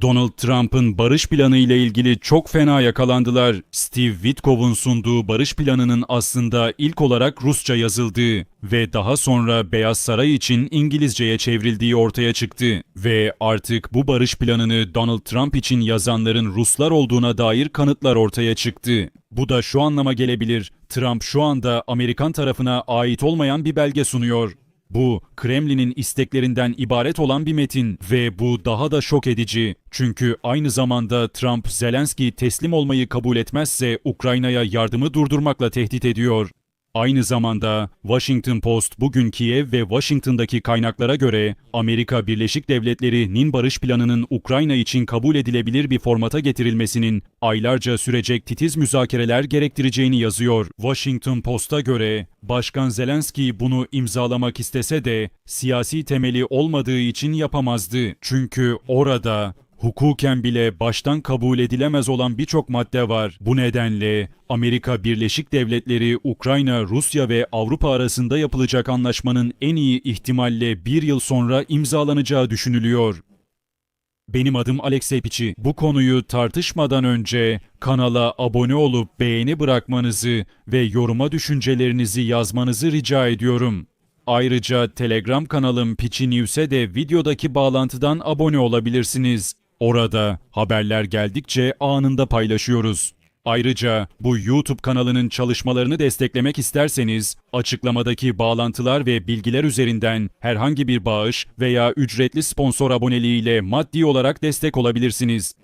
Donald Trump'ın barış planı ile ilgili çok fena yakalandılar. Steve Witkoff'un sunduğu barış planının aslında ilk olarak Rusça yazıldığı ve daha sonra Beyaz Saray için İngilizceye çevrildiği ortaya çıktı. Ve artık bu barış planını Donald Trump için yazanların Ruslar olduğuna dair kanıtlar ortaya çıktı. Bu da şu anlama gelebilir. Trump şu anda Amerikan tarafına ait olmayan bir belge sunuyor. Bu Kremlin'in isteklerinden ibaret olan bir metin ve bu daha da şok edici. Çünkü aynı zamanda Trump Zelenski'yi teslim olmayı kabul etmezse Ukrayna'ya yardımı durdurmakla tehdit ediyor. Aynı zamanda Washington Post bugün Kiev ve Washington'daki kaynaklara göre Amerika Birleşik Devletleri'nin barış planının Ukrayna için kabul edilebilir bir formata getirilmesinin aylarca sürecek titiz müzakereler gerektireceğini yazıyor. Washington Post'a göre Başkan Zelenski bunu imzalamak istese de siyasi temeli olmadığı için yapamazdı. Çünkü orada Hukuken bile baştan kabul edilemez olan birçok madde var. Bu nedenle Amerika Birleşik Devletleri, Ukrayna, Rusya ve Avrupa arasında yapılacak anlaşmanın en iyi ihtimalle bir yıl sonra imzalanacağı düşünülüyor. Benim adım Alexey Piçi. Bu konuyu tartışmadan önce kanala abone olup beğeni bırakmanızı ve yoruma düşüncelerinizi yazmanızı rica ediyorum. Ayrıca Telegram kanalım Piçi News'e de videodaki bağlantıdan abone olabilirsiniz. Orada haberler geldikçe anında paylaşıyoruz. Ayrıca bu YouTube kanalının çalışmalarını desteklemek isterseniz açıklamadaki bağlantılar ve bilgiler üzerinden herhangi bir bağış veya ücretli sponsor aboneliğiyle maddi olarak destek olabilirsiniz.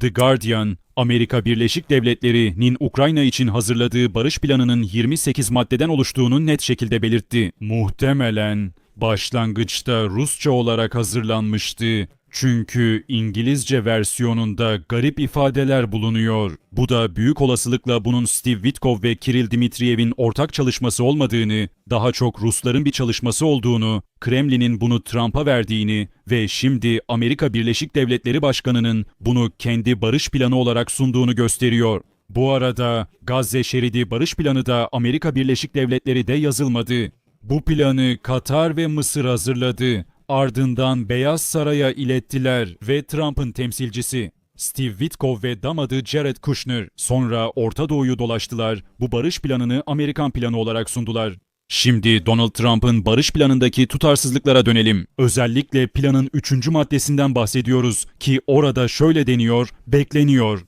The Guardian, Amerika Birleşik Devletleri'nin Ukrayna için hazırladığı barış planının 28 maddeden oluştuğunu net şekilde belirtti. Muhtemelen başlangıçta Rusça olarak hazırlanmıştı. Çünkü İngilizce versiyonunda garip ifadeler bulunuyor. Bu da büyük olasılıkla bunun Steve Witkoff ve Kirill Dmitriev'in ortak çalışması olmadığını, daha çok Rusların bir çalışması olduğunu, Kremlin'in bunu Trump'a verdiğini ve şimdi Amerika Birleşik Devletleri Başkanı'nın bunu kendi barış planı olarak sunduğunu gösteriyor. Bu arada Gazze şeridi barış planı da Amerika Birleşik Devletleri de yazılmadı. Bu planı Katar ve Mısır hazırladı. Ardından Beyaz Saray'a ilettiler ve Trump'ın temsilcisi Steve Witkoff ve damadı Jared Kushner sonra Orta Doğu'yu dolaştılar. Bu barış planını Amerikan planı olarak sundular. Şimdi Donald Trump'ın barış planındaki tutarsızlıklara dönelim. Özellikle planın 3. maddesinden bahsediyoruz ki orada şöyle deniyor, bekleniyor.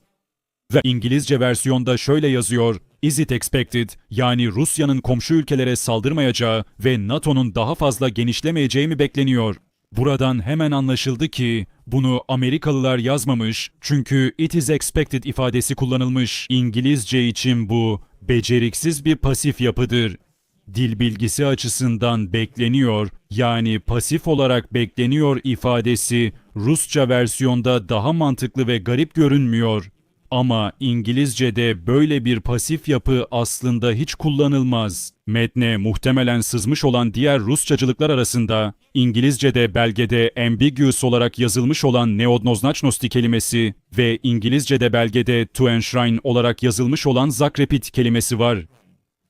Ve İngilizce versiyonda şöyle yazıyor. Is it expected? Yani Rusya'nın komşu ülkelere saldırmayacağı ve NATO'nun daha fazla genişlemeyeceği mi bekleniyor? Buradan hemen anlaşıldı ki bunu Amerikalılar yazmamış çünkü it is expected ifadesi kullanılmış. İngilizce için bu beceriksiz bir pasif yapıdır. Dil bilgisi açısından bekleniyor yani pasif olarak bekleniyor ifadesi Rusça versiyonda daha mantıklı ve garip görünmüyor. Ama İngilizce'de böyle bir pasif yapı aslında hiç kullanılmaz. Metne muhtemelen sızmış olan diğer Rusçacılıklar arasında İngilizce'de belgede ambiguous olarak yazılmış olan neodnoznaçnosti kelimesi ve İngilizce'de belgede to enshrine olarak yazılmış olan zakrepit kelimesi var.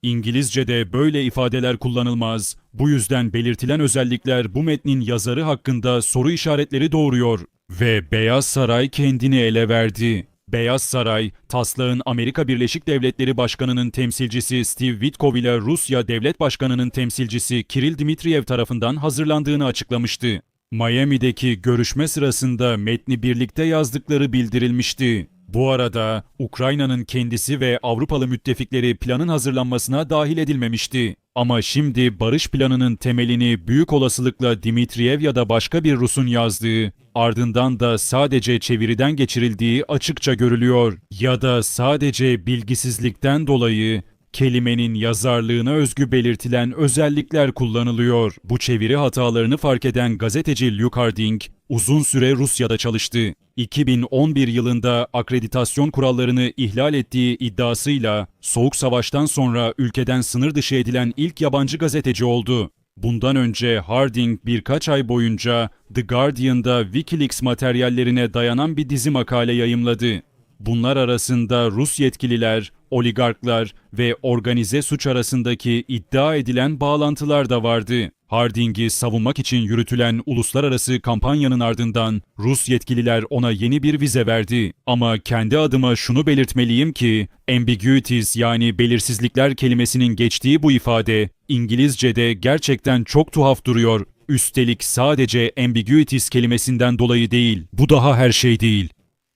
İngilizce'de böyle ifadeler kullanılmaz. Bu yüzden belirtilen özellikler bu metnin yazarı hakkında soru işaretleri doğuruyor. Ve Beyaz Saray kendini ele verdi. Beyaz Saray, taslağın Amerika Birleşik Devletleri Başkanı'nın temsilcisi Steve Witkoff ile Rusya Devlet Başkanı'nın temsilcisi Kirill Dmitriev tarafından hazırlandığını açıklamıştı. Miami'deki görüşme sırasında metni birlikte yazdıkları bildirilmişti. Bu arada Ukrayna'nın kendisi ve Avrupalı müttefikleri planın hazırlanmasına dahil edilmemişti. Ama şimdi barış planının temelini büyük olasılıkla Dmitriev ya da başka bir Rus'un yazdığı, ardından da sadece çeviriden geçirildiği açıkça görülüyor. Ya da sadece bilgisizlikten dolayı kelimenin yazarlığına özgü belirtilen özellikler kullanılıyor. Bu çeviri hatalarını fark eden gazeteci Luke Harding uzun süre Rusya'da çalıştı. 2011 yılında akreditasyon kurallarını ihlal ettiği iddiasıyla Soğuk Savaş'tan sonra ülkeden sınır dışı edilen ilk yabancı gazeteci oldu. Bundan önce Harding birkaç ay boyunca The Guardian'da Wikileaks materyallerine dayanan bir dizi makale yayımladı. Bunlar arasında Rus yetkililer oligarklar ve organize suç arasındaki iddia edilen bağlantılar da vardı. Harding'i savunmak için yürütülen uluslararası kampanyanın ardından Rus yetkililer ona yeni bir vize verdi. Ama kendi adıma şunu belirtmeliyim ki ambiguities yani belirsizlikler kelimesinin geçtiği bu ifade İngilizce'de gerçekten çok tuhaf duruyor. Üstelik sadece ambiguities kelimesinden dolayı değil. Bu daha her şey değil.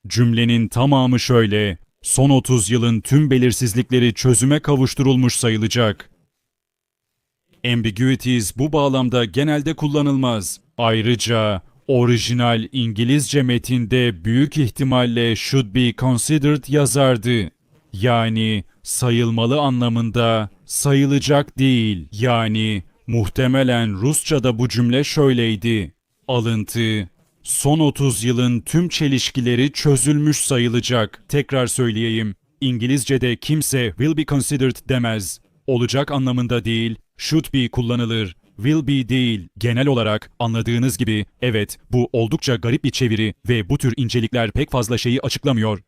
Cümlenin tamamı şöyle. Son 30 yılın tüm belirsizlikleri çözüme kavuşturulmuş sayılacak. Ambiguities bu bağlamda genelde kullanılmaz. Ayrıca orijinal İngilizce metinde büyük ihtimalle should be considered yazardı. Yani sayılmalı anlamında sayılacak değil. Yani muhtemelen Rusça'da bu cümle şöyleydi. Alıntı Son 30 yılın tüm çelişkileri çözülmüş sayılacak. Tekrar söyleyeyim. İngilizce'de kimse will be considered demez. Olacak anlamında değil, should be kullanılır. Will be değil. Genel olarak anladığınız gibi evet bu oldukça garip bir çeviri ve bu tür incelikler pek fazla şeyi açıklamıyor.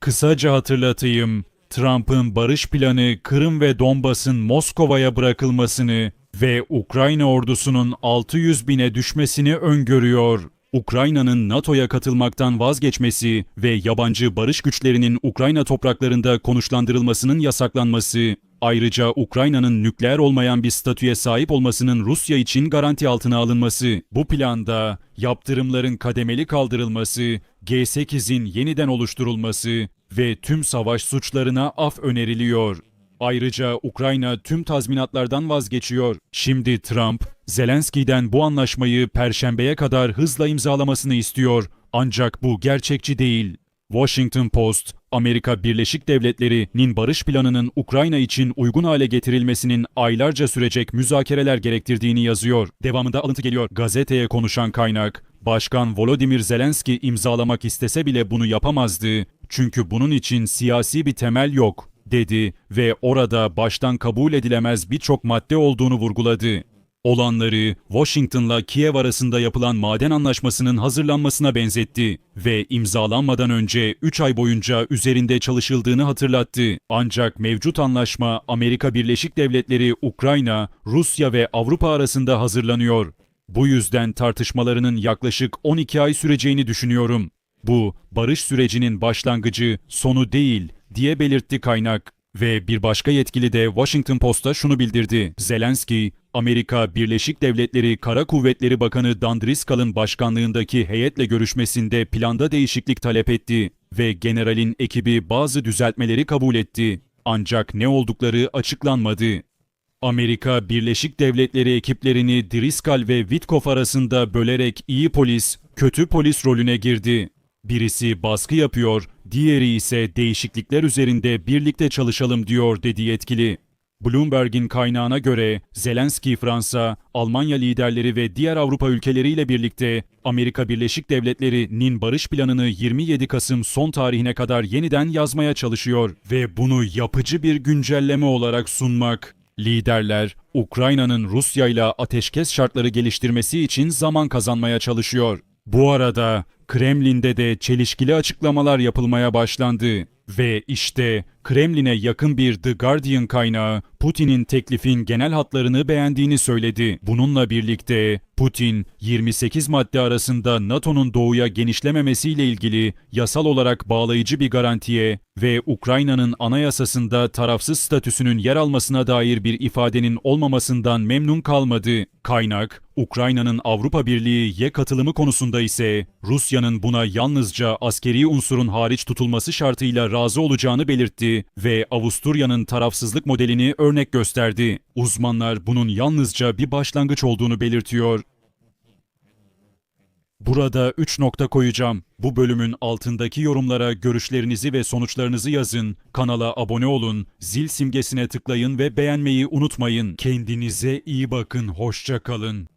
Kısaca hatırlatayım. Trump'ın barış planı Kırım ve Donbas'ın Moskova'ya bırakılmasını ve Ukrayna ordusunun 600 bine düşmesini öngörüyor. Ukrayna'nın NATO'ya katılmaktan vazgeçmesi ve yabancı barış güçlerinin Ukrayna topraklarında konuşlandırılmasının yasaklanması, ayrıca Ukrayna'nın nükleer olmayan bir statüye sahip olmasının Rusya için garanti altına alınması, bu planda yaptırımların kademeli kaldırılması, G8'in yeniden oluşturulması ve tüm savaş suçlarına af öneriliyor. Ayrıca Ukrayna tüm tazminatlardan vazgeçiyor. Şimdi Trump, Zelenski'den bu anlaşmayı perşembeye kadar hızla imzalamasını istiyor. Ancak bu gerçekçi değil. Washington Post, Amerika Birleşik Devletleri'nin barış planının Ukrayna için uygun hale getirilmesinin aylarca sürecek müzakereler gerektirdiğini yazıyor. Devamında alıntı geliyor. Gazeteye konuşan kaynak, Başkan Volodymyr Zelenski imzalamak istese bile bunu yapamazdı. Çünkü bunun için siyasi bir temel yok dedi ve orada baştan kabul edilemez birçok madde olduğunu vurguladı. Olanları Washington'la Kiev arasında yapılan maden anlaşmasının hazırlanmasına benzetti ve imzalanmadan önce 3 ay boyunca üzerinde çalışıldığını hatırlattı. Ancak mevcut anlaşma Amerika Birleşik Devletleri, Ukrayna, Rusya ve Avrupa arasında hazırlanıyor. Bu yüzden tartışmalarının yaklaşık 12 ay süreceğini düşünüyorum. Bu barış sürecinin başlangıcı, sonu değil diye belirtti kaynak. Ve bir başka yetkili de Washington Post'a şunu bildirdi. Zelenski, Amerika Birleşik Devletleri Kara Kuvvetleri Bakanı Dan Driscoll'ın başkanlığındaki heyetle görüşmesinde planda değişiklik talep etti ve generalin ekibi bazı düzeltmeleri kabul etti. Ancak ne oldukları açıklanmadı. Amerika Birleşik Devletleri ekiplerini Driscoll ve Witkoff arasında bölerek iyi polis, kötü polis rolüne girdi. Birisi baskı yapıyor, diğeri ise değişiklikler üzerinde birlikte çalışalım diyor dedi yetkili. Bloomberg'in kaynağına göre Zelenski Fransa, Almanya liderleri ve diğer Avrupa ülkeleriyle birlikte Amerika Birleşik Devletleri'nin barış planını 27 Kasım son tarihine kadar yeniden yazmaya çalışıyor ve bunu yapıcı bir güncelleme olarak sunmak. Liderler Ukrayna'nın Rusya ile ateşkes şartları geliştirmesi için zaman kazanmaya çalışıyor. Bu arada Kremlin'de de çelişkili açıklamalar yapılmaya başlandı. Ve işte Kremlin'e yakın bir The Guardian kaynağı Putin'in teklifin genel hatlarını beğendiğini söyledi. Bununla birlikte Putin 28 madde arasında NATO'nun doğuya genişlememesiyle ilgili yasal olarak bağlayıcı bir garantiye ve Ukrayna'nın anayasasında tarafsız statüsünün yer almasına dair bir ifadenin olmamasından memnun kalmadı. Kaynak, Ukrayna'nın Avrupa Birliği'ye katılımı konusunda ise Rusya'nın buna yalnızca askeri unsurun hariç tutulması şartıyla razı olacağını belirtti ve Avusturya'nın tarafsızlık modelini örnek gösterdi. Uzmanlar bunun yalnızca bir başlangıç olduğunu belirtiyor. Burada 3 nokta koyacağım. Bu bölümün altındaki yorumlara görüşlerinizi ve sonuçlarınızı yazın. Kanala abone olun, zil simgesine tıklayın ve beğenmeyi unutmayın. Kendinize iyi bakın, hoşça kalın.